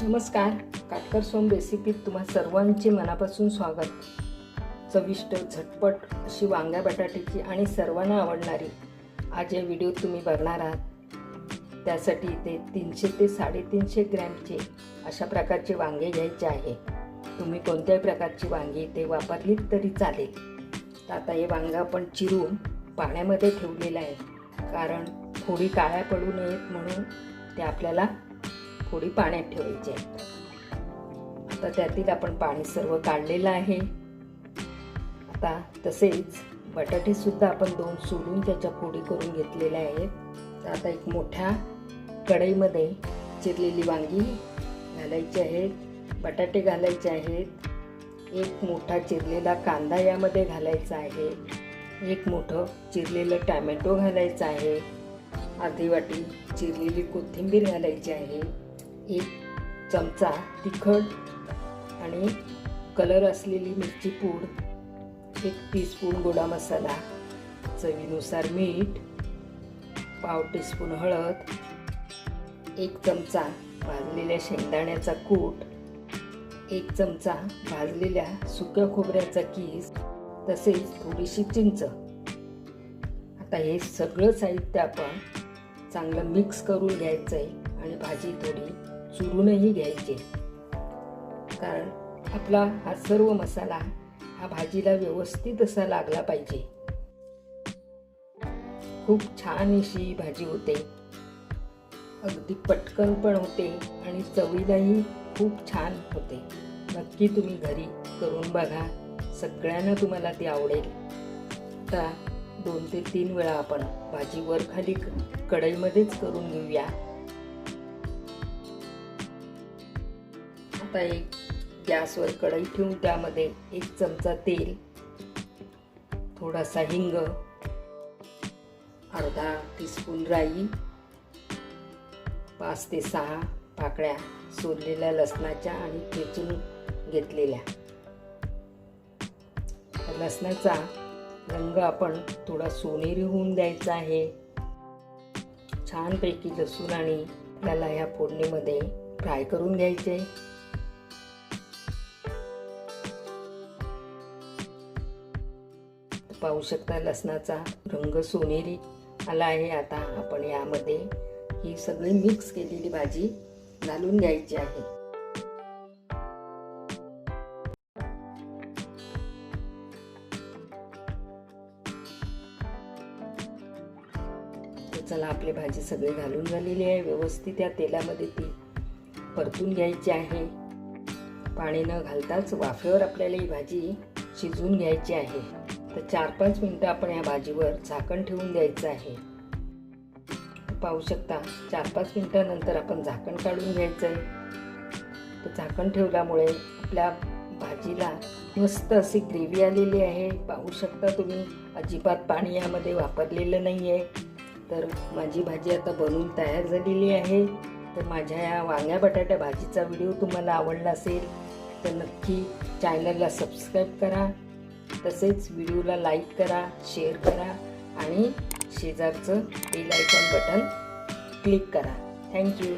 नमस्कार काटकर सोम रेसिपीत तुम्हा सर्वांचे मनापासून स्वागत. चविष्ट झटपट अशी वांग्या बटाट्याची आणि सर्वांना आवडणारी आज या व्हिडिओ तुम्ही बघणार आहात. त्यासाठी इथे तीनशे ते साडेतीनशे ग्रॅमचे अशा प्रकारचे वांगे घ्यायचे आहे. तुम्ही कोणत्याही प्रकारची वांगी ते वापरलीत तरी चालेल. तर आता हे वांगं आपण चिरून पाण्यामध्ये ठेवलेलं आहे. कारण थोडी काळ्या पडू नयेत म्हणून ते आपल्याला थोडी पाण्यात ठेवायची आहे. आता त्यातील आपण पाणी सर्व काढलेलं आहे. आता तसेच बटाटे सुद्धा आपण दोन सोलून त्याच्या फोडी करून घेतलेल्या आहेत. तर आता एक मोठ्या कढईमध्ये चिरलेली वांगी घालायची आहेत बटाटे घालायचे आहेत. एक मोठा चिरलेला कांदा यामध्ये घालायचा आहे. एक मोठं चिरलेलं टॅमॅटो घालायचं आहे. अर्धी वाटी चिरलेली कोथिंबीर घालायची आहे. एक चमचा तिखट आणि कलर असलेली मिरची पूड एक टीस्पून गोडा मसाला चवीनुसार मीठ पाव टीस्पून हळद एक चमचा भाजलेल्या शेंगदाण्याचा कूट एक चमचा भाजलेल्या सुक्या खोबऱ्याचा किस तसेच थोडीशी चिंच. आता हे सगळं साहित्य आपण चांगलं मिक्स करून घ्यायचं आहे आणि भाजी थोडी चुरूनही घ्यायचे. कारण आपला हा सर्व मसाला हा भाजीला व्यवस्थित असा लागला पाहिजे. खूप छान अशी भाजी होते. अगदी पटकन पण होते आणि चवीलाही खूप छान होते. नक्की तुम्ही घरी करून बघा. सगळ्यांना तुम्हाला ती आवडेल. आता दोन ते तीन वेळा आपण भाजी वर खाली कढईमध्येच करून घेऊया. आता एक गॅसवर कढई ठेवून त्यामध्ये एक चमचा तेल थोडासा हिंग अर्धा टीस्पून राई पाच ते सहा पाकळ्या सोललेल्या लसणाच्या आणि ठेचून घेतलेल्या. लसणाचा रंग आपण थोडा सोनेरी होऊन द्यायचा आहे. छानपैकी लसूण आणि त्याला ह्या फोडणीमध्ये फ्राय करून घ्यायचे. पाहू शकता लसणाचा रंग सोनेरी आला आहे. आता आपण यामध्ये ही सगळी मिक्स केलेली भाजी घालून घ्यायची आहे. चला आपली भाजी सगळी घालून झालेली आहे. व्यवस्थित या तेलामध्ये ती परतून घ्यायची आहे. पाणी न घालताच वाफेवर आपल्याला ही भाजी शिजवून घ्यायची आहे. तर चार पाच मिनटं आपण या भाजीवर झाकण ठेवून द्यायचं आहे. पाहू शकता चार पाच मिनटानंतर आपण झाकण काढून घ्यायचं आहे. तर झाकण ठेवल्यामुळे आपल्या भाजीला मस्त अशी ग्रेव्ही आलेली आहे. पाहू शकता तुम्ही अजिबात पाणी यामध्ये वापरलेलं नाही आहे तर माझी भाजी आता बनवून तयार झालेली आहे. तर माझ्या या वांग्या बटाट्या भाजीचा व्हिडिओ तुम्हाला आवडला असेल तर नक्की चॅनलला सबस्क्राईब करा. तसेच व्हिडिओला लाईक करा शेअर करा आणि शेजारचं बेल आयकॉन बटन क्लिक करा. Thank you.